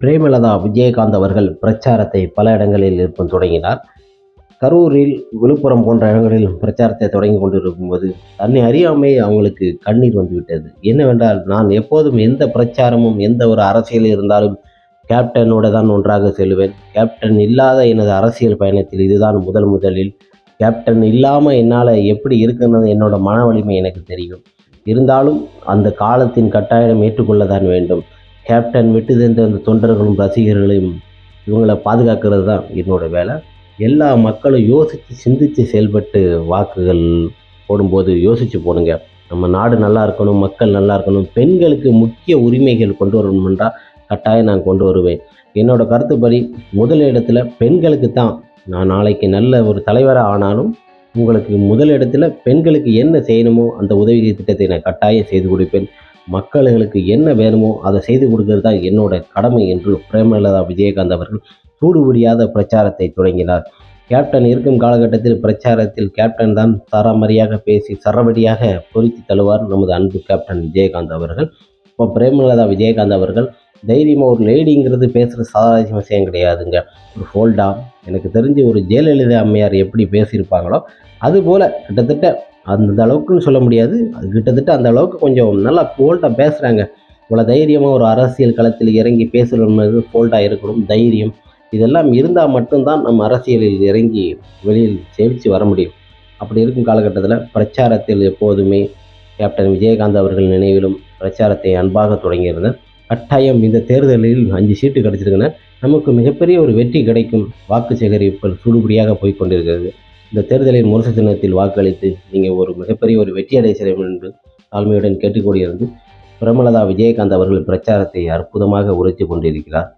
பிரேமலதா விஜயகாந்த் அவர்கள் பிரச்சாரத்தை பல இடங்களில் இருப்ப தொடங்கினார். கரூரில் விழுப்புரம் போன்ற இடங்களில் பிரச்சாரத்தை தொடங்கி கொண்டிருக்கும் போது தன்னை அறியாமே அவங்களுக்கு கண்ணீர் வந்துவிட்டது. என்னவென்றால் நான் எப்போதும் எந்த பிரச்சாரமும் எந்த ஒரு அரசியல் இருந்தாலும் கேப்டனோட தான் ஒன்றாக செல்வேன். கேப்டன் இல்லாத எனது அரசியல் பயணத்தில் இதுதான் முதல் முதலில். கேப்டன் இல்லாமல் என்னால் எப்படி இருக்குன்றது என்னோட மன வலிமை எனக்கு தெரியும். இருந்தாலும் அந்த காலத்தின் கட்டாயம் ஏற்றுக்கொள்ள தான் வேண்டும். கேப்டன் விட்டு சென்ற அந்த தொண்டர்களும் ரசிகர்களையும் இவங்களை பாதுகாக்கிறது தான் என்னோட வேலை. எல்லா மக்களும் யோசித்து சிந்தித்து செயல்பட்டு வாக்குகள் போடும்போது யோசித்து போடுங்க. நம்ம நாடு நல்லா இருக்கணும் மக்கள் நல்லா இருக்கணும் பெண்களுக்கு முக்கிய உரிமைகள் கொண்டு வரணுமென்றா கட்டாயம் நான் கொண்டு வருவேன். என்னோட கருத்துப்படி முதல் இடத்துல பெண்களுக்கு தான். நான் நாளைக்கு நல்ல ஒரு தலைவராக ஆனாலும் உங்களுக்கு முதல் இடத்துல பெண்களுக்கு என்ன செய்யணுமோ அந்த உதவி திட்டத்தை நான் கட்டாயம் செய்து கொடுப்பேன். மக்களுக்கு என்ன வேணுமோ அதை செய்து கொடுக்கறது தான் என்னோட கடமை என்று பிரேமலதா விஜயகாந்த் அவர்கள் சூடுபிடியாத பிரச்சாரத்தை தொடங்கினார். கேப்டன் இருக்கும் காலகட்டத்தில் பிரச்சாரத்தில் கேப்டன் தான் தரமறியாக பேசி சரவடியாக பொறித்து தழுவார் நமது அன்பு கேப்டன் விஜயகாந்த் அவர்கள். இப்போ பிரேமலதா விஜயகாந்த் அவர்கள் தைரியமாக ஒரு லேடிங்கிறது பேசுகிற சாதாரண விஷயம் கிடையாதுங்க. ஒரு ஹோல்டா எனக்கு தெரிஞ்சு ஒரு ஜெயலலிதா அம்மையார் எப்படி பேசியிருப்பாங்களோ அதுபோல் கிட்டத்தட்ட அந்த அளவுக்குன்னு சொல்ல முடியாது. அது கிட்டத்தட்ட அந்த அளவுக்கு கொஞ்சம் நல்லா போல்ட்டாக பேசுகிறாங்க இவ்வளோ தைரியமாக ஒரு அரசியல் களத்தில் இறங்கி பேசுகிறது போல்ட்டாக இருக்கணும். தைரியம். இதெல்லாம் இருந்தால் மட்டும்தான் நம்ம அரசியலில் இறங்கி வெளியில் ஜெயிச்சு வர முடியும். அப்படி இருக்கும் காலகட்டத்தில் பிரச்சாரத்தில் எப்போதுமே கேப்டன் விஜயகாந்த் அவர்கள் நினைவிலும் பிரச்சாரத்தை அன்பாக தொடங்கியிருந்தேன் கட்டாயம் இந்த தேர்தலில் அஞ்சு சீட்டு கிடச்சிருக்குன்னா நமக்கு மிகப்பெரிய ஒரு வெற்றி கிடைக்கும். வாக்கு சேகரிப்பு சுடுபடியாக போய் கொண்டிருக்கிறது. இந்த தேர்தலின் முரசு சின்னத்தில் வாக்களித்து நீங்கள் ஒரு மிகப்பெரிய ஒரு வெற்றி அடைய செய்ய வேண்டும் என்று ஆழ்மையுடன் கேட்டுக்கொண்டிருந்து பிரமலதா விஜயகாந்த் அவர்கள் பிரச்சாரத்தை அற்புதமாக உரைத்து கொண்டிருக்கிறார்.